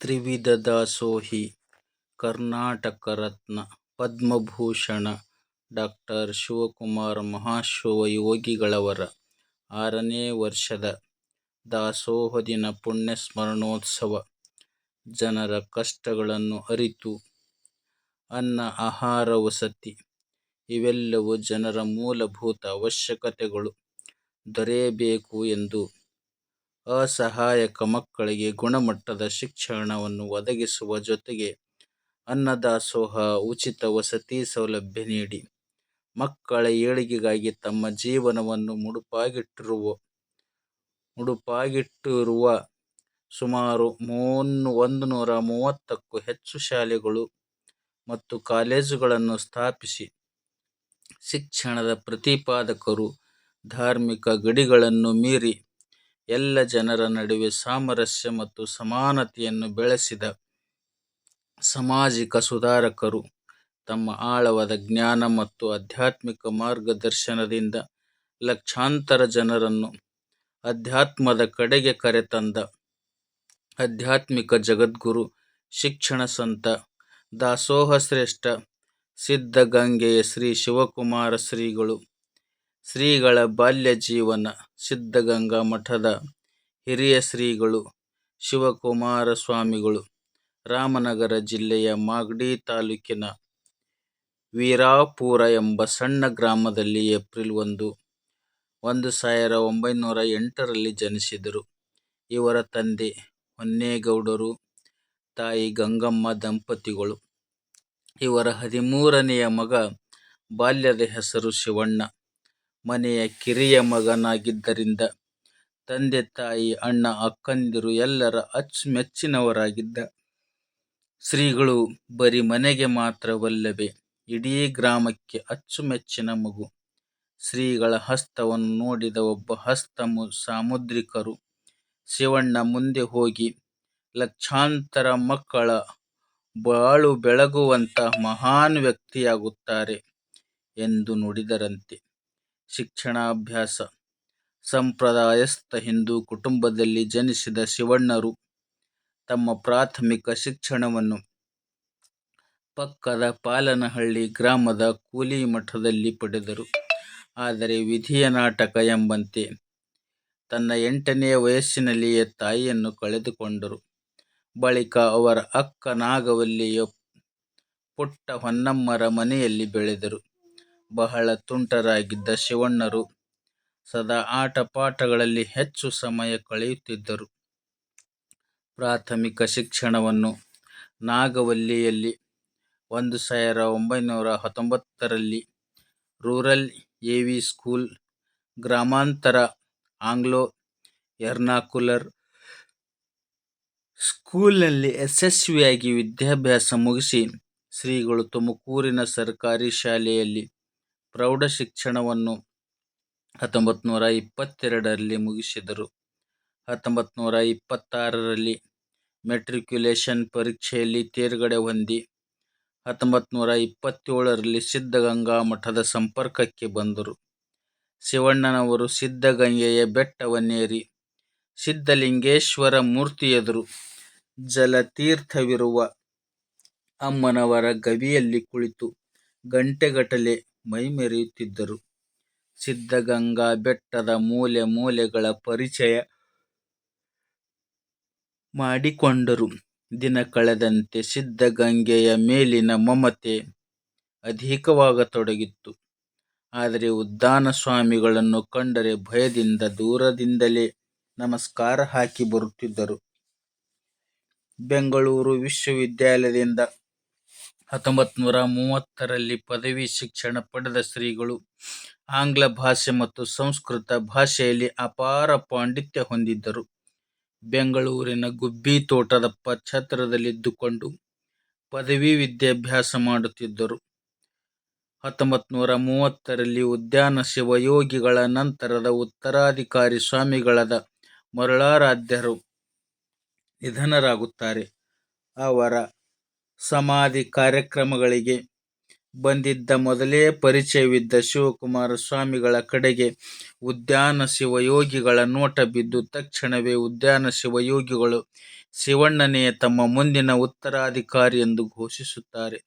ತ್ರಿವಿಧ ದಾಸೋಹಿ ಕರ್ನಾಟಕ ರತ್ನ, ಪದ್ಮಭೂಷಣ, ಡಾಕ್ಟರ್ ಶಿವಕುಮಾರ ಮಹಾಶಿವಯೋಗಿಗಳವರ ಆರನೇ ವರ್ಷದ ದಾಸೋಹ ದಿನ ಪುಣ್ಯಸ್ಮರಣೋತ್ಸವ. ಜನರ ಕಷ್ಟಗಳನ್ನು ಅರಿತು, ಅನ್ನ ಆಹಾರ ವಸತಿ ಇವೆಲ್ಲವೂ ಜನರ ಮೂಲಭೂತ ಅವಶ್ಯಕತೆಗಳು, ದೊರೆಯಬೇಕು ಎಂದು ಅಸಹಾಯಕ ಮಕ್ಕಳಿಗೆ ಗುಣಮಟ್ಟದ ಶಿಕ್ಷಣವನ್ನು ಒದಗಿಸುವ ಜೊತೆಗೆ ಅನ್ನದಾಸೋಹ ಉಚಿತ ವಸತಿ ಸೌಲಭ್ಯ ನೀಡಿ. ಮಕ್ಕಳ ಏಳಿಗೆಗಾಗಿ ತಮ್ಮ ಜೀವನವನ್ನು ಮುಡುಪಾಗಿಟ್ಟಿರುವ ಮುಡುಪಾಗಿಟ್ಟಿರುವ ಸುಮಾರು ಒಂದು ನೂರ ಮೂವತ್ತಕ್ಕೂ ಹೆಚ್ಚು ಶಾಲೆಗಳು ಮತ್ತು ಕಾಲೇಜುಗಳನ್ನು ಸ್ಥಾಪಿಸಿ. ಶಿಕ್ಷಣದ ಪ್ರತಿಪಾದಕರು ಧಾರ್ಮಿಕ ಗಡಿಗಳನ್ನು ಮೀರಿ ಎಲ್ಲ ಜನರ ನಡುವೆ ಸಾಮರಸ್ಯ ಮತ್ತು ಸಮಾನತೆಯನ್ನು ಬೆಳೆಸಿದ ಸಾಮಾಜಿಕ ಸುಧಾರಕರು ತಮ್ಮ ಆಳವಾದ ಜ್ಞಾನ ಮತ್ತು ಆಧ್ಯಾತ್ಮಿಕ ಮಾರ್ಗದರ್ಶನದಿಂದ ಲಕ್ಷಾಂತರ ಜನರನ್ನು ಅಧ್ಯಾತ್ಮದ ಕಡೆಗೆ ಕರೆತಂದ ಆಧ್ಯಾತ್ಮಿಕ ಜಗದ್ಗುರು ಶಿಕ್ಷಣ ಸಂತ ದಾಸೋಹ ಶ್ರೇಷ್ಠ ಸಿದ್ಧಗಂಗೆಯ ಶ್ರೀ ಶಿವಕುಮಾರ ಶ್ರೀಗಳು ಶ್ರೀಗಳ ಬಾಲ್ಯ ಜೀವನ ಸಿದ್ಧಗಂಗಾ ಮಠದ ಹಿರಿಯ ಶ್ರೀಗಳು ಶಿವಕುಮಾರ ಸ್ವಾಮಿಗಳು ರಾಮನಗರ ಜಿಲ್ಲೆಯ ಮಾಗಡಿ ತಾಲೂಕಿನ ವೀರಾಪುರ ಎಂಬ ಸಣ್ಣ ಗ್ರಾಮದಲ್ಲಿ ಏಪ್ರಿಲ್ ಒಂದು, ಒಂದು ಸಾವಿರ ಒಂಬೈನೂರ ಎಂಟರಲ್ಲಿ ಜನಿಸಿದರು. ಇವರ ತಂದೆ ಹೊನ್ನೇಗೌಡರು, ತಾಯಿ ಗಂಗಮ್ಮ ದಂಪತಿಗಳು. ಇವರ ಹದಿಮೂರನೆಯ ಮಗ. ಬಾಲ್ಯದ ಹೆಸರು ಶಿವಣ್ಣ. ಮನೆಯ ಕಿರಿಯ ಮಗನಾಗಿದ್ದರಿಂದ ತಂದೆ ತಾಯಿ, ಅಣ್ಣ ಅಕ್ಕಂದಿರು ಎಲ್ಲರ ಅಚ್ಚುಮೆಚ್ಚಿನವರಾಗಿದ್ದ ಶ್ರೀಗಳು ಬರೀ ಮನೆಗೆ ಮಾತ್ರವಲ್ಲವೇ ಇಡೀ ಗ್ರಾಮಕ್ಕೆ ಅಚ್ಚುಮೆಚ್ಚಿನ ಮಗು. ಶ್ರೀಗಳ ಹಸ್ತವನ್ನು ನೋಡಿದ ಒಬ್ಬ ಹಸ್ತ ಸಾಮುದ್ರಿಕರು ಶಿವಣ್ಣ ಮುಂದೆ ಹೋಗಿ ಲಕ್ಷಾಂತರ ಮಕ್ಕಳ ಬಾಳು ಬೆಳಗುವಂತಹ ಮಹಾನ್ ವ್ಯಕ್ತಿಯಾಗುತ್ತಾರೆ ಎಂದು ನುಡಿದರಂತೆ. ಶಿಕ್ಷಣಾಭ್ಯಾಸ ಸಂಪ್ರದಾಯಸ್ಥ ಹಿಂದೂ ಕುಟುಂಬದಲ್ಲಿ ಜನಿಸಿದ ಶಿವಣ್ಣರು ತಮ್ಮ ಪ್ರಾಥಮಿಕ ಶಿಕ್ಷಣವನ್ನು ಪಕ್ಕದ ಪಾಲನಹಳ್ಳಿ ಗ್ರಾಮದ ಕೂಲಿ ಮಠದಲ್ಲಿ ಪಡೆದರು. ಆದರೆ ವಿಧಿಯ ನಾಟಕ ಎಂಬಂತೆ ತನ್ನ ಎಂಟನೆಯ ವಯಸ್ಸಿನಲ್ಲಿಯೇ ತಾಯಿಯನ್ನು ಕಳೆದುಕೊಂಡರು. ಬಳಿಕ ಅವರ ಅಕ್ಕ ನಾಗವಲ್ಲಿಯ ಪುಟ್ಟ ಹೊನ್ನಮ್ಮರ ಮನೆಯಲ್ಲಿ ಬೆಳೆದರು. ಬಹಳ ತುಂಟರಾಗಿದ್ದ ಶಿವಣ್ಣರು ಸದಾ ಆಟ ಪಾಠಗಳಲ್ಲಿ ಹೆಚ್ಚು ಸಮಯ ಕಳೆಯುತ್ತಿದ್ದರು. ಪ್ರಾಥಮಿಕ ಶಿಕ್ಷಣವನ್ನು ನಾಗವಲ್ಲಿಯಲ್ಲಿ, ಒಂದು ಸಾವಿರ ಒಂಬೈನೂರ ಹತ್ತೊಂಬತ್ತರಲ್ಲಿ ರೂರಲ್ ಎ. ವಿ. ಸ್ಕೂಲ್, ಗ್ರಾಮಾಂತರ ಆಂಗ್ಲೋ ಎರ್ನಾಕುಲರ್ ಸ್ಕೂಲ್ನಲ್ಲಿ ಯಶಸ್ವಿಯಾಗಿ ವಿದ್ಯಾಭ್ಯಾಸ ಮುಗಿಸಿ ಶ್ರೀಗಳು ತುಮಕೂರಿನ ಸರ್ಕಾರಿ ಶಾಲೆಯಲ್ಲಿ ಪ್ರೌಢಶಿಕ್ಷಣವನ್ನು ಹತ್ತೊಂಬತ್ತುನೂರ ಇಪ್ಪತ್ತೆರಡರಲ್ಲಿ ಮುಗಿಸಿದರು. ಹತ್ತೊಂಬತ್ತನೂರ ಇಪ್ಪತ್ತಾರರಲ್ಲಿ ಮೆಟ್ರಿಕ್ಯುಲೇಷನ್ ಪರೀಕ್ಷೆಯಲ್ಲಿ ತೇರ್ಗಡೆ ಹೊಂದಿ ಹತ್ತೊಂಬತ್ತನೂರ ಇಪ್ಪತ್ತೇಳರಲ್ಲಿ ಸಿದ್ಧಗಂಗಾ ಮಠದ ಸಂಪರ್ಕಕ್ಕೆ ಬಂದರು. ಶಿವಣ್ಣನವರು ಸಿದ್ಧಗಂಗೆಯ ಬೆಟ್ಟವನ್ನೇರಿ, ಸಿದ್ಧಲಿಂಗೇಶ್ವರ ಮೂರ್ತಿಯೆದುರು ಜಲತೀರ್ಥವಿರುವ ಅಮ್ಮನವರ ಗವಿಯಲ್ಲಿ ಕುಳಿತು ಗಂಟೆಗಟ್ಟಲೆ ಮೈಮರೆಯುತ್ತಿದ್ದರು. ಸಿದ್ಧಗಂಗಾ ಬೆಟ್ಟದ ಮೂಲೆ ಮೂಲೆಗಳ ಪರಿಚಯ ಮಾಡಿಕೊಂಡರು. ದಿನ ಕಳೆದಂತೆ ಸಿದ್ಧಗಂಗೆಯ ಮೇಲಿನ ಮಮತೆ ಅಧಿಕವಾಗತೊಡಗಿತ್ತು. ಆದರೆ ಉದ್ದಾನ ಸ್ವಾಮಿಗಳನ್ನು ಕಂಡರೆ ಭಯದಿಂದ ದೂರದಿಂದಲೇ ನಮಸ್ಕಾರ ಹಾಕಿ ಬರುತ್ತಿದ್ದರು. ಬೆಂಗಳೂರು ವಿಶ್ವವಿದ್ಯಾಲಯದಿಂದ ಹತ್ತೊಂಬತ್ತನೂರ ಮೂವತ್ತರಲ್ಲಿ ಪದವಿ ಶಿಕ್ಷಣ ಪಡೆದ ಶ್ರೀಗಳು ಆಂಗ್ಲ ಭಾಷೆ ಮತ್ತು ಸಂಸ್ಕೃತ ಭಾಷೆಯಲ್ಲಿ ಅಪಾರ ಪಾಂಡಿತ್ಯ ಹೊಂದಿದ್ದರು. ಬೆಂಗಳೂರಿನ ಗುಬ್ಬಿ ತೋಟದ ಛತ್ರದಲ್ಲಿದ್ದುಕೊಂಡು ಪದವಿ ವಿದ್ಯಾಭ್ಯಾಸ ಮಾಡುತ್ತಿದ್ದರು. ಹತ್ತೊಂಬತ್ತನೂರ ಮೂವತ್ತರಲ್ಲಿ ಉದ್ಯಾನ ಶಿವಯೋಗಿಗಳ ನಂತರದ ಉತ್ತರಾಧಿಕಾರಿ ಸ್ವಾಮಿಗಳಾದ ಮರುಳಾರಾಧ್ಯರು ನಿಧನರಾಗುತ್ತಾರೆ. ಅವರ ಸಮಾಧಿ ಕಾರ್ಯಕ್ರಮಗಳಿಗೆ ಬಂದಿದ್ದ ಮೊದಲೇ ಪರಿಚಯವಿದ್ದ ಶಿವಕುಮಾರ ಸ್ವಾಮಿಗಳ ಕಡೆಗೆ ಉದ್ಯಾನ ಶಿವಯೋಗಿಗಳ ನೋಟ ಬಿದ್ದು ತಕ್ಷಣವೇ ಉದ್ಯಾನ ಶಿವಯೋಗಿಗಳು ಶಿವಣ್ಣನೇ ತಮ್ಮ ಮುಂದಿನ ಉತ್ತರಾಧಿಕಾರಿ ಎಂದು ಘೋಷಿಸುತ್ತಾರೆ.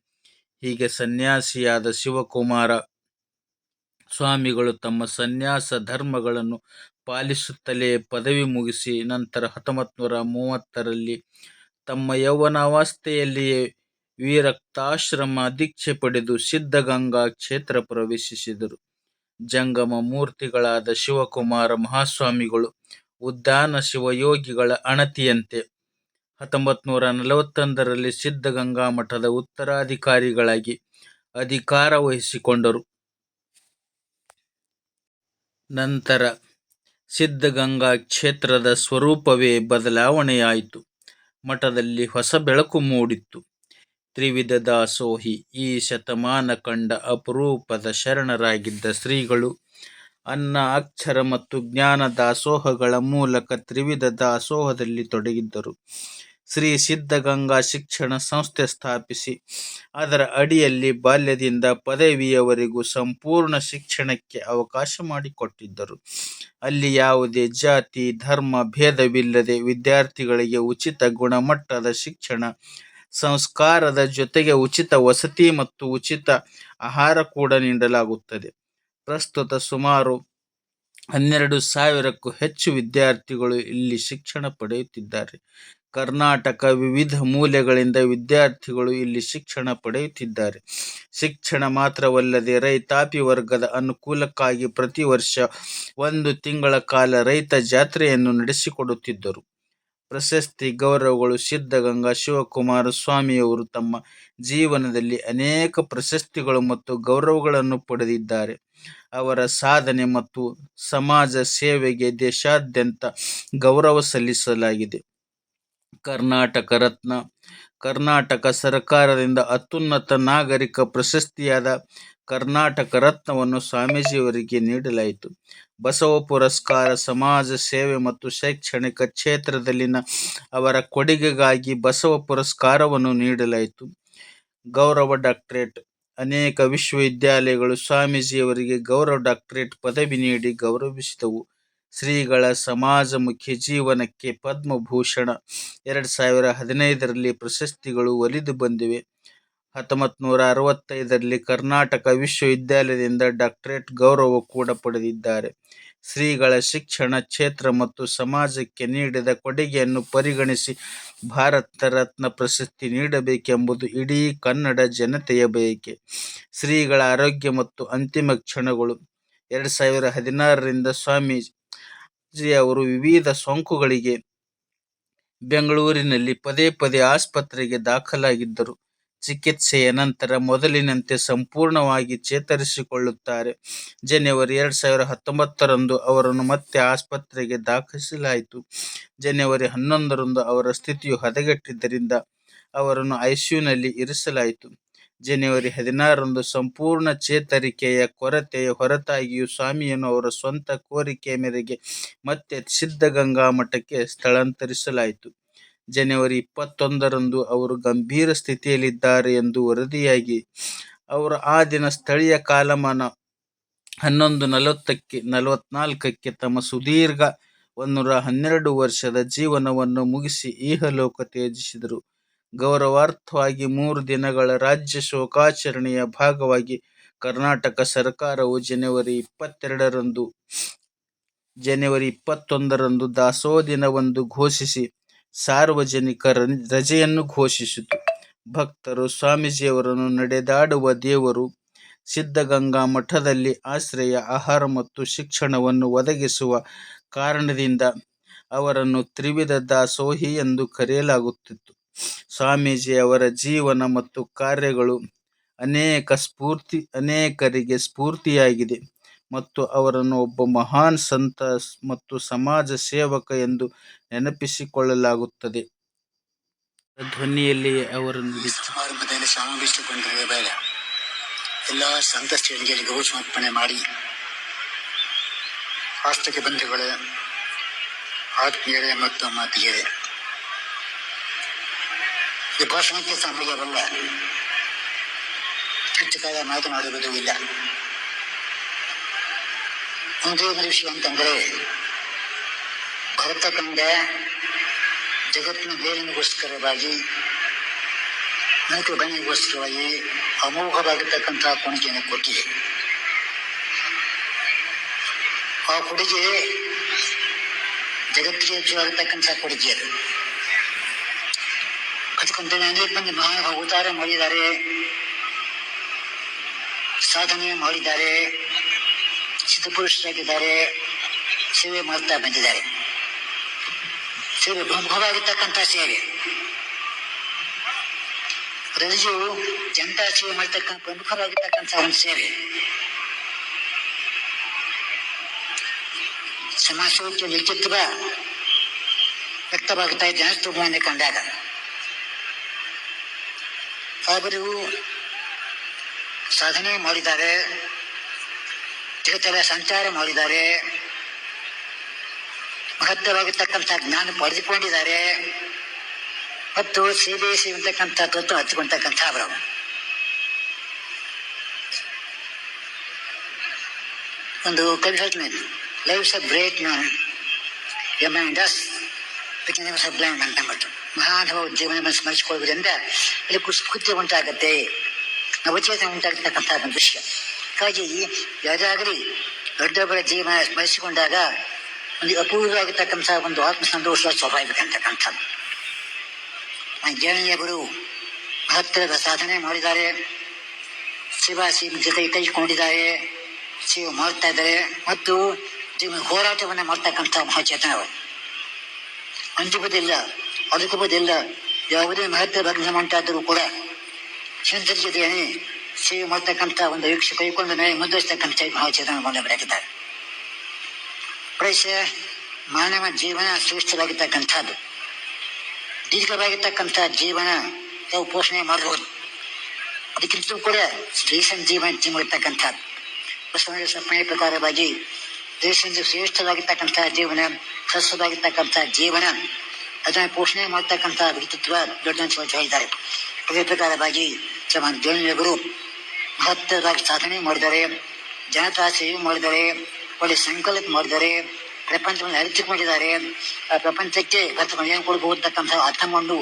ಹೀಗೆ ಸನ್ಯಾಸಿಯಾದ ಶಿವಕುಮಾರ ಸ್ವಾಮಿಗಳು ತಮ್ಮ ಸನ್ಯಾಸ ಧರ್ಮಗಳನ್ನು ಪಾಲಿಸುತ್ತಲೇ ಪದವಿ ಮುಗಿಸಿ ನಂತರ ಹತ್ತೊಂಬತ್ತು ನೂರ ಮೂವತ್ತರಲ್ಲಿ ತಮ್ಮ ಯೌವನಾವಸ್ಥೆಯಲ್ಲಿಯೇ ವಿರಕ್ತಾಶ್ರಮ ದೀಕ್ಷೆ ಪಡೆದು ಸಿದ್ಧಗಂಗಾ ಕ್ಷೇತ್ರ ಪ್ರವೇಶಿಸಿದರು. ಜಂಗಮ ಮೂರ್ತಿಗಳಾದ ಶಿವಕುಮಾರ ಮಹಾಸ್ವಾಮಿಗಳು, ಉದ್ದಾನ ಶಿವಯೋಗಿಗಳ ಅಣತಿಯಂತೆ. ಹತ್ತೊಂಬತ್ತು ನೂರ ನಲವತ್ತೊಂದರಲ್ಲಿ ಸಿದ್ಧಗಂಗಾ ಮಠದ ಉತ್ತರಾಧಿಕಾರಿಗಳಾಗಿ ಅಧಿಕಾರ ವಹಿಸಿಕೊಂಡರು. ನಂತರ ಸಿದ್ಧಗಂಗಾ ಕ್ಷೇತ್ರದ ಸ್ವರೂಪವೇ ಬದಲಾವಣೆಯಾಯಿತು. ಮಠದಲ್ಲಿ ಹೊಸ ಬೆಳಕು ಮೂಡಿತ್ತು. ತ್ರಿವಿಧ ದಾಸೋಹಿ ಈ ಶತಮಾನ ಕಂಡ ಅಪರೂಪದ ಶರಣರಾಗಿದ್ದ ಶ್ರೀಗಳು ಅನ್ನ, ಅಕ್ಷರ ಮತ್ತು ಜ್ಞಾನ ದಾಸೋಹಗಳ ಮೂಲಕ ತ್ರಿವಿಧ ದಾಸೋಹದಲ್ಲಿ ತೊಡಗಿದ್ದರು. ಶ್ರೀ ಸಿದ್ಧಗಂಗಾ ಶಿಕ್ಷಣ ಸಂಸ್ಥೆ ಸ್ಥಾಪಿಸಿ, ಅದರ ಅಡಿಯಲ್ಲಿ ಬಾಲ್ಯದಿಂದ ಪದವಿಯವರೆಗೂ ಸಂಪೂರ್ಣ ಶಿಕ್ಷಣಕ್ಕೆ ಅವಕಾಶ ಮಾಡಿಕೊಟ್ಟಿದ್ದರು. ಅಲ್ಲಿ ಯಾವುದೇ ಜಾತಿ, ಧರ್ಮ, ಭೇದವಿಲ್ಲದೆ ವಿದ್ಯಾರ್ಥಿಗಳಿಗೆ ಉಚಿತ ಗುಣಮಟ್ಟದ ಶಿಕ್ಷಣ ಸಂಸ್ಕಾರದ ಜೊತೆಗೆ ಉಚಿತ ವಸತಿ ಮತ್ತು ಉಚಿತ ಆಹಾರ ಕೂಡ ನೀಡಲಾಗುತ್ತದೆ. ಪ್ರಸ್ತುತ ಸುಮಾರು ಹನ್ನೆರಡು ಸಾವಿರಕ್ಕೂ ಹೆಚ್ಚು ವಿದ್ಯಾರ್ಥಿಗಳು ಇಲ್ಲಿ ಶಿಕ್ಷಣ ಪಡೆಯುತ್ತಿದ್ದಾರೆ. ಕರ್ನಾಟಕ ವಿವಿಧ ಮೂಲೆಗಳಿಂದ ವಿದ್ಯಾರ್ಥಿಗಳು ಇಲ್ಲಿ ಶಿಕ್ಷಣ ಪಡೆಯುತ್ತಿದ್ದಾರೆ. ಶಿಕ್ಷಣ ಮಾತ್ರವಲ್ಲದೆ ರೈತಾಪಿ ವರ್ಗದ ಅನುಕೂಲಕ್ಕಾಗಿ ಪ್ರತಿ ವರ್ಷ ಒಂದು ತಿಂಗಳ ಕಾಲ ರೈತ ಜಾತ್ರೆಯನ್ನು ನಡೆಸಿಕೊಡುತ್ತಿದ್ದರು. ಪ್ರಶಸ್ತಿ ಗೌರವಗಳು ಸಿದ್ಧಗಂಗಾ ಶಿವಕುಮಾರ ಸ್ವಾಮಿಯವರು ತಮ್ಮ ಜೀವನದಲ್ಲಿ ಅನೇಕ ಪ್ರಶಸ್ತಿಗಳು ಮತ್ತು ಗೌರವಗಳನ್ನು ಪಡೆದಿದ್ದಾರೆ. ಅವರ ಸಾಧನೆ ಮತ್ತು ಸಮಾಜ ಸೇವೆಗೆ ದೇಶಾದ್ಯಂತ ಗೌರವ ಸಲ್ಲಿಸಲಾಗಿದೆ. ಕರ್ನಾಟಕ ರತ್ನ ಕರ್ನಾಟಕ ಸರ್ಕಾರದಿಂದ ಅತ್ಯುನ್ನತ ನಾಗರಿಕ ಪ್ರಶಸ್ತಿಯಾದ ಕರ್ನಾಟಕ ರತ್ನವನ್ನು ಸ್ವಾಮೀಜಿಯವರಿಗೆ ನೀಡಲಾಯಿತು. ಬಸವ ಪುರಸ್ಕಾರ ಸಮಾಜ ಸೇವೆ ಮತ್ತು ಶೈಕ್ಷಣಿಕ ಕ್ಷೇತ್ರದಲ್ಲಿನ ಅವರ ಕೊಡುಗೆಗಾಗಿ ಬಸವ ಪುರಸ್ಕಾರವನ್ನು ನೀಡಲಾಯಿತು. ಗೌರವ ಡಾಕ್ಟರೇಟ್, ಅನೇಕ ವಿಶ್ವವಿದ್ಯಾಲಯಗಳು ಸ್ವಾಮೀಜಿಯವರಿಗೆ ಗೌರವ ಡಾಕ್ಟರೇಟ್ ಪದವಿ ನೀಡಿ ಗೌರವಿಸಿದವು. ಶ್ರೀಗಳ ಸಮಾಜಮುಖಿ ಜೀವನಕ್ಕೆ ಪದ್ಮಭೂಷಣ. ಎರಡು ಸಾವಿರ ಹದಿನೈದರಲ್ಲಿ ಪ್ರಶಸ್ತಿಗಳು ಒಲಿದು ಬಂದಿವೆ. ಹತ್ತೊಂಬತ್ತು ನೂರ ಅರವತ್ತೈದರಲ್ಲಿ ಕರ್ನಾಟಕ ವಿಶ್ವವಿದ್ಯಾಲಯದಿಂದ ಡಾಕ್ಟರೇಟ್ ಗೌರವ ಕೂಡ ಪಡೆದಿದ್ದಾರೆ. ಶ್ರೀಗಳ ಶಿಕ್ಷಣ ಕ್ಷೇತ್ರ ಮತ್ತು ಸಮಾಜಕ್ಕೆ ನೀಡಿದ ಕೊಡುಗೆಯನ್ನು ಪರಿಗಣಿಸಿ ಭಾರತ ರತ್ನ ಪ್ರಶಸ್ತಿ ನೀಡಬೇಕೆಂಬುದು ಇಡೀ ಕನ್ನಡ ಜನತೆಯ ಬಯಕೆ. ಶ್ರೀಗಳ ಆರೋಗ್ಯ ಮತ್ತು ಅಂತಿಮ ಕ್ಷಣಗಳು. ಎರಡು ಸಾವಿರ ಹದಿನಾರರಿಂದ ಸ್ವಾಮೀಜಿ ಅವರು ವಿವಿಧ ಸೋಂಕುಗಳಿಗೆ ಬೆಂಗಳೂರಿನಲ್ಲಿ ಪದೇ ಪದೇ ಆಸ್ಪತ್ರೆಗೆ ದಾಖಲಾಗಿದ್ದರು. ಚಿಕಿತ್ಸೆಯ ನಂತರ ಮೊದಲಿನಂತೆ ಸಂಪೂರ್ಣವಾಗಿ ಚೇತರಿಸಿಕೊಳ್ಳುತ್ತಾರೆ. ಜನವರಿ ಎರಡು ಸಾವಿರ ಹತ್ತೊಂಬತ್ತರಂದು ಅವರನ್ನು ಮತ್ತೆ ಆಸ್ಪತ್ರೆಗೆ ದಾಖಲಿಸಲಾಯಿತು. ಜನವರಿ ಹನ್ನೊಂದರಂದು ಅವರ ಸ್ಥಿತಿಯು ಹದಗೆಟ್ಟಿದ್ದರಿಂದ ಅವರನ್ನು ಐಸಿಯುನಲ್ಲಿ ಇರಿಸಲಾಯಿತು. ಜನವರಿ ಹದಿನಾರರಂದು ಸಂಪೂರ್ಣ ಚೇತರಿಕೆಯ ಕೊರತೆಯ ಹೊರತಾಗಿಯೂ ಸ್ವಾಮಿಯನ್ನು ಅವರ ಸ್ವಂತ ಕೋರಿಕೆಯ ಮೇರೆಗೆ ಮತ್ತೆ ಸಿದ್ಧಗಂಗಾ ಮಠಕ್ಕೆ ಸ್ಥಳಾಂತರಿಸಲಾಯಿತು. ಜನವರಿ ಇಪ್ಪತ್ತೊಂದರಂದು ಅವರು ಗಂಭೀರ ಸ್ಥಿತಿಯಲ್ಲಿದ್ದಾರೆ ಎಂದು ವರದಿಯಾಗಿ ಅವರು ಆ ದಿನ ಸ್ಥಳೀಯ ಕಾಲಮಾನ ಹನ್ನೊಂದು ನಲವತ್ತಕ್ಕೆ, ನಲವತ್ನಾಲ್ಕಕ್ಕೆ ತಮ್ಮ ಸುದೀರ್ಘ ಒಂದೂರ ಹನ್ನೆರಡು ವರ್ಷದ ಜೀವನವನ್ನು ಮುಗಿಸಿ ಈಹಲೋಕ ತ್ಯಜಿಸಿದರು. ಗೌರವಾರ್ಥವಾಗಿ ಮೂರು ದಿನಗಳ ರಾಜ್ಯ ಶೋಕಾಚರಣೆಯ ಭಾಗವಾಗಿ ಕರ್ನಾಟಕ ಸರ್ಕಾರವು ಜನವರಿ ಇಪ್ಪತ್ತೆರಡರಂದು, ಜನವರಿ ಇಪ್ಪತ್ತೊಂದರಂದು ದಾಸೋಹ ದಿನವೆಂದು ಘೋಷಿಸಿ ಸಾರ್ವಜನಿಕ ರಜೆಯನ್ನು ಘೋಷಿಸಿತು. ಭಕ್ತರು ಸ್ವಾಮೀಜಿಯವರನ್ನು ನಡೆದಾಡುವ ದೇವರು ಸಿದ್ಧಗಂಗಾ ಮಠದಲ್ಲಿ ಆಶ್ರಯ, ಆಹಾರ ಮತ್ತು ಶಿಕ್ಷಣವನ್ನು ಒದಗಿಸುವ ಕಾರಣದಿಂದ ಅವರನ್ನು ತ್ರಿವಿಧ ದಾಸೋಹಿ ಎಂದು ಕರೆಯಲಾಗುತ್ತಿತ್ತು. ಸ್ವಾಮೀಜಿ ಅವರ ಜೀವನ ಮತ್ತು ಕಾರ್ಯಗಳು ಅನೇಕ ಸ್ಫೂರ್ತಿ, ಅನೇಕರಿಗೆ ಸ್ಫೂರ್ತಿಯಾಗಿದೆ ಮತ್ತು ಅವರನ್ನು ಒಬ್ಬ ಮಹಾನ್ ಸಂತ ಮತ್ತು ಸಮಾಜ ಸೇವಕ ಎಂದು ನೆನಪಿಸಿಕೊಳ್ಳಲಾಗುತ್ತದೆ. ಧ್ವನಿಯಲ್ಲಿ ಅವರನ್ನು ಎಲ್ಲ ಸಂತ ಶ್ರೇಣಿಗಳಿಗೆ ಗೌರವ ಸಮರ್ಪಣೆ ಮಾಡಿ ಆಸ್ತಿಕ ಬಂಧುಗಳ, ಆತ್ಮೀಯರೇ ಮತ್ತು ಮಾತಿಗೆರೆ ಈ ಭಾಷಣಕ್ಕೆ ಸಮಯವಲ್ಲ ಹೆಚ್ಚು ಕಾಲ ಮಾತನಾಡುವುದು ಇಲ್ಲ. ಒಂದೇ ಒಂದು ವಿಷಯ ಅಂತಂದ್ರೆ ಭರತಖಂಡ ಜಗತ್ತಿನ ಮೇಲಿನಗೋಸ್ಕರವಾಗಿ ನಾಲ್ಕು ಬಣ್ಣಿಗೋಸ್ಕರವಾಗಿ ಅಮೋಘವಾಗಿರ್ತಕ್ಕಂತಹ ಕೊಡುಗೆಯನ್ನು ಕೊಟ್ಟಿದೆ. ಆ ಕೊಡುಗೆ ಜಗತ್ತಿಗೆ ಹೆಚ್ಚಾಗಿರ್ತಕ್ಕಂಥ ಕೊಡುಗೆ ಅದು. ಮಂದಿ ಮಹಾ ಅವತಾರ ಮಾಡಿದ್ದಾರೆ. ಸಾಧನೆ ಮಾಡಿದ್ದಾರೆ. ಸಿದ್ಧಪುರುಷರಾಗಿದ್ದಾರೆ ಸೇವೆ ಮಾಡ್ತಾ ಬಂದಿದ್ದಾರೆ. ಸೇವೆ ಪ್ರಮುಖವಾಗಿರ್ತಕ್ಕಂಥ ಸೇವೆ. ರಜು ಜನತಾ ಸೇವೆ ಮಾಡ್ತಕ್ಕಂಥ ಪ್ರಮುಖವಾಗಿರ್ತಕ್ಕಂಥ ಒಂದು ಸೇವೆ. ಸಮಾಜಕ್ಕೆ ವ್ಯಕ್ತಿತ್ವ ವ್ಯಕ್ತವಾಗುತ್ತಾ ಇದೆ ಜನಸ್ತುಭವನ್ನು ಕಂಡಾಗ. ಅವರು ಸಾಧನೆ ಮಾಡಿದ್ದಾರೆ, ಜಗತ್ತೆಲ್ಲ ಸಂಚಾರ ಮಾಡಿದ್ದಾರೆ ಮಹತ್ವವಾಗಿರ್ತಕ್ಕಂಥ ಜ್ಞಾನ ಪಡೆದುಕೊಂಡಿದ್ದಾರೆ, ಮತ್ತು ಸಿ ಬಿ ಸೇವಿರ್ತಕ್ಕಂಥ ತತ್ವ ಹಚ್ಕೊಂತಕ್ಕಂಥ ಅವರು. ಒಂದು ಕವಿ ಹೇಳ್ತೀನಿ life's a great man a man does blind ಅಂತ ಅಂದ್ಬಿಟ್ಟು ಮಹಾನುಭಾವ ಜೀವನವನ್ನು ಸ್ಮರಿಸಿಕೊಳ್ಳುವುದರಿಂದ ಇಲ್ಲಿ ಕುಸ್ಫೂರ್ತಿ ಉಂಟಾಗತ್ತೆ ನವಚೇತನ ಒಂದು ವಿಷಯ. ಹಾಗಾಗಿ ಯಾವುದಾಗಲಿ ದೊಡ್ಡೊಬ್ಬರ ಜೀವನ ಸ್ಮರಿಸಿಕೊಂಡಾಗ ಒಂದು ಅಪೂರ್ವವಾಗಿರ್ತಕ್ಕಂಥ ಒಂದು ಆತ್ಮ ಸಂತೋಷ ಸ್ವಾಭಾವಿಕ ಅಂತಕ್ಕಂಥದ್ದು ಜೈನಿಯರು ಮಹತ್ವದ ಸಾಧನೆ ಮಾಡಿದ್ದಾರೆ. ಶಿವ ಶಿವ ಜೊತೆ ಕೈಕೊಂಡಿದ್ದಾರೆ ಶಿವ ಮಾಡ್ತಾ ಇದ್ದಾರೆ. ಮತ್ತು ಜೀವನ ಹೋರಾಟವನ್ನು ಮಾಡ್ತಕ್ಕಂಥ ಮಹಾಚೇತನವರು ಅಂಜುವುದಿಲ್ಲ ಅದುಕುವುದಿಲ್ಲ ಯಾವುದೇ ಮಹತ್ವ ಭಗ್ನ ಉಂಟಾದರೂ ಕೂಡ ಚಿಂತನ ಜೊತೆಯೇ ಸೇವೆ ಮಾಡ್ತಕ್ಕಂಥ ಒಂದು ವೀಕ್ಷ ಕೈಕೊಂಡು ಮೇಲೆ ಮುಂದುವರಿಸ್ತಕ್ಕಂಥ ಮಹಾಚೇತನ ಬರೆದಿದ್ದಾರೆ. ಪ್ರದೇಶ ಮಾನವ ಜೀವನ ಶ್ರೇಷ್ಠವಾಗಿರ್ತಕ್ಕಂಥದ್ದು ದೀರ್ಘವಾಗಿರ್ತಕ್ಕಂಥ ಜೀವನ ತಾವು ಪೋಷಣೆ ಮಾಡಬಹುದು. ಅದಕ್ಕಿಂತಲೂ ಕೂಡ ಶ್ರೀಸನ್ ಜೀವನ ಮಾಡಿರ್ತಕ್ಕಂಥದ್ದು ಬಸವನ ಸಪ್ಪನೆ ಪ್ರಕಾರವಾಗಿ ದೇಶದಿಂದ ಶ್ರೇಷ್ಠವಾಗಿರ್ತಕ್ಕಂಥ ಜೀವನ ಸ್ವಸ್ಥವಾಗಿರ್ತಕ್ಕಂಥ ಜೀವನ ಅದನ್ನು ಪೋಷಣೆ ಮಾಡ್ತಕ್ಕಂಥ ವ್ಯಕ್ತಿತ್ವ ದೊಡ್ಡ ಹೇಳಿದ್ದಾರೆ ಅದೇ ಪ್ರಕಾರವಾಗಿ ಶ್ರೀಮಾನ್ ಜೈನರು ಮಹತ್ವವಾಗಿ ಸಾಧನೆ ಮಾಡಿದ್ದಾರೆ ಜನತಾ ಸೇವೆ ಮಾಡಿದ್ದಾರೆ ಒಳ್ಳೆ ಸಂಕಲ್ಪ ಮಾಡಿದ್ದಾರೆ ಪ್ರಪಂಚವನ್ನು ಅರಿತುಕೊಂಡಿದ್ದಾರೆ ಆ ಪ್ರಪಂಚಕ್ಕೆ ಕರ್ತಕೊಂಡು ಏನು ಕೊಡಬಹುದು ಅಂತಕ್ಕಂಥ ಅರ್ಥ ಮಾಡಿ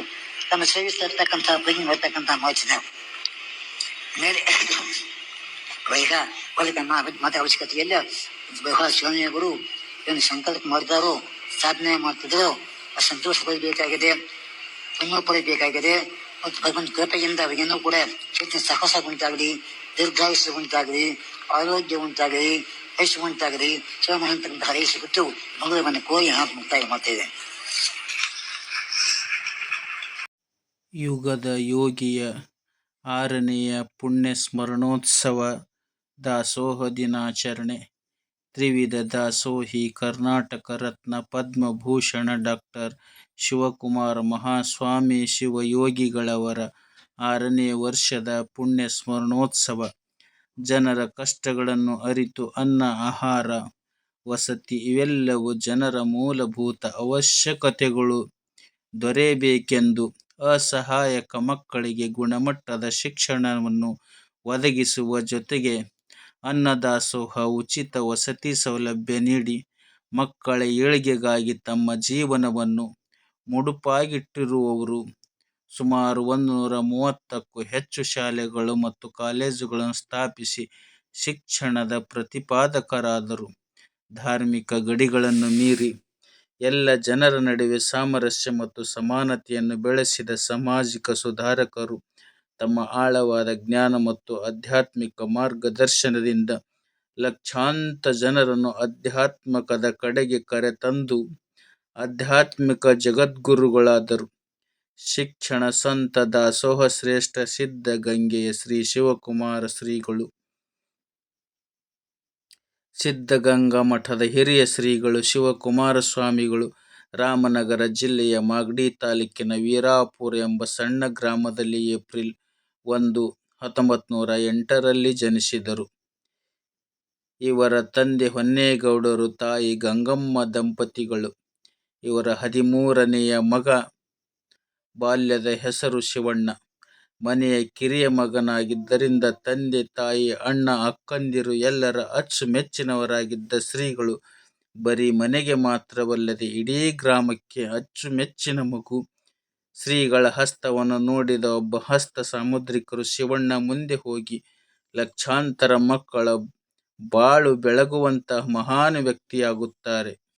ತಮ್ಮ ಸೇವಿಸ್ತಕ್ಕಂಥ ಪ್ರಜ್ಞೆ ಮಾಡ್ತಕ್ಕಂಥ ಮಹತ್ವ ಮೇಲೆ ಈಗ ಒಳಗೆ ಮಾತಾ ಅವಶ್ಯಕತೆ ಎಲ್ಲ ಬಹಳ ಶಿವನಿಯವರು ಏನು ಸಂಕಲ್ಪ ಮಾಡಿದಾರೋ ಸಾಧನೆ ಮಾಡ್ತಿದ್ರು ಆ ಸಂತೋಷ ಪಡಬೇಕಾಗಿದೆ ಪುಣ್ಯ ಪಡಬೇಕಾಗಿದೆ ಮತ್ತು ಭಗವಂತ ಕೃಪೆಯಿಂದ ಕೂಡ ಶಕ್ತಿ ಸಾಹಸ ಉಂಟಾಗಲಿ ದೀರ್ಘಾಯುಷ್ಯ ಉಂಟಾಗಲಿ, ಆರೋಗ್ಯ ಉಂಟಾಗಲಿ ಯಶು ಉಂಟಾಗಲಿ. ಶಿವಮಹಂತಕ್ಕಂಥ ಹರಯಿಸಿಬಿಟ್ಟು ಮಂಗಳವನ್ನು ಕೋರಿ ನಾನು ಮುಕ್ತಾಯ ಮಾಡ್ತಾ ಯುಗದ ಯೋಗಿಯ ಆರನೆಯ ಪುಣ್ಯ ಸ್ಮರಣೋತ್ಸವ ದಾಸೋಹ ದಿನಾಚರಣೆ. ತ್ರಿವಿಧ ದಾಸೋಹಿ ಕರ್ನಾಟಕ ರತ್ನ, ಪದ್ಮಭೂಷಣ, ಡಾಕ್ಟರ್ ಶಿವಕುಮಾರ ಮಹಾಸ್ವಾಮಿ, ಶಿವಯೋಗಿಗಳವರ ಆರನೇ ವರ್ಷದ ಪುಣ್ಯ ಸ್ಮರಣೋತ್ಸವ ಜನರ ಕಷ್ಟಗಳನ್ನು ಅರಿತು ಅನ್ನ, ಆಹಾರ, ವಸತಿ ಇವೆಲ್ಲವೂ ಜನರ ಮೂಲಭೂತ ಅವಶ್ಯಕತೆಗಳು. ದೊರೆಯಬೇಕೆಂದು ಅಸಹಾಯಕ ಮಕ್ಕಳಿಗೆ ಗುಣಮಟ್ಟದ ಶಿಕ್ಷಣವನ್ನು ಒದಗಿಸುವ ಜೊತೆಗೆ ಅನ್ನದಾಸೋಹ ಉಚಿತ ವಸತಿ ಸೌಲಭ್ಯ ನೀಡಿ ಮಕ್ಕಳ ಏಳಿಗೆಗಾಗಿ ತಮ್ಮ ಜೀವನವನ್ನು ಮುಡುಪಾಗಿಟ್ಟಿರುವವರು. ಸುಮಾರು ಒಂದುನೂರ ಮೂವತ್ತಕ್ಕೂ ಹೆಚ್ಚು ಶಾಲೆಗಳು ಮತ್ತು ಕಾಲೇಜುಗಳನ್ನು ಸ್ಥಾಪಿಸಿ ಶಿಕ್ಷಣದ ಪ್ರತಿಪಾದಕರಾದರು. ಧಾರ್ಮಿಕ ಗಡಿಗಳನ್ನು ಮೀರಿ ಎಲ್ಲ ಜನರ ನಡುವೆ ಸಾಮರಸ್ಯ ಮತ್ತು ಸಮಾನತೆಯನ್ನು ಬೆಳೆಸಿದ ಸಾಮಾಜಿಕ ಸುಧಾರಕರು. ತಮ್ಮ ಆಳವಾದ ಜ್ಞಾನ ಮತ್ತು ಆಧ್ಯಾತ್ಮಿಕ ಮಾರ್ಗದರ್ಶನದಿಂದ ಲಕ್ಷಾಂತ ಜನರನ್ನು ಆಧ್ಯಾತ್ಮಕದ ಕಡೆಗೆ ಕರೆತಂದು ಆಧ್ಯಾತ್ಮಿಕ ಜಗದ್ಗುರುಗಳಾದರು. ಶಿಕ್ಷಣ ಸಂತ ದಾಸೋಹ ಶ್ರೇಷ್ಠ ಸಿದ್ಧಗಂಗೆಯ ಶ್ರೀ ಶಿವಕುಮಾರ ಶ್ರೀಗಳು. ಸಿದ್ಧಗಂಗಾ ಮಠದ ಹಿರಿಯ ಶ್ರೀಗಳು, ಶಿವಕುಮಾರ ಸ್ವಾಮಿಗಳು, ರಾಮನಗರ ಜಿಲ್ಲೆಯ ಮಾಗಡಿ ತಾಲೂಕಿನ ವೀರಾಪುರ ಎಂಬ ಸಣ್ಣ ಗ್ರಾಮದಲ್ಲಿ ಏಪ್ರಿಲ್ ಒಂದು ಹತ್ತೊಂಬತ್ತು ನೂರ ಎಂಟರಲ್ಲಿ ಜನಿಸಿದರು. ಇವರ ತಂದೆ ಹೊನ್ನೇಗೌಡರು ತಾಯಿ ಗಂಗಮ್ಮ ದಂಪತಿಗಳು. ಇವರ ಹದಿಮೂರನೆಯ ಮಗ ಬಾಲ್ಯದ ಹೆಸರು ಶಿವಣ್ಣ. ಮನೆಯ ಕಿರಿಯ ಮಗನಾಗಿದ್ದರಿಂದ ತಂದೆ ತಾಯಿ ಅಣ್ಣ ಅಕ್ಕಂದಿರು ಎಲ್ಲರ ಅಚ್ಚುಮೆಚ್ಚಿನವರಾಗಿದ್ದ ಶ್ರೀಗಳು. ಬರೀ ಮನೆಗೆ ಮಾತ್ರವಲ್ಲದೆ ಇಡೀ ಗ್ರಾಮಕ್ಕೆ ಅಚ್ಚುಮೆಚ್ಚಿನ ಮಗು. ಶ್ರೀಗಳ ಹಸ್ತವನ್ನು ನೋಡಿದ ಒಬ್ಬ ಹಸ್ತ ಸಾಮುದ್ರಿಕರು ಶಿವಣ್ಣ ಮುಂದೆ ಹೋಗಿ, ಲಕ್ಷಾಂತರ ಮಕ್ಕಳ ಬಾಳು ಬೆಳಗುವಂತಹ ಮಹಾನ್ ವ್ಯಕ್ತಿಯಾಗುತ್ತಾರೆ.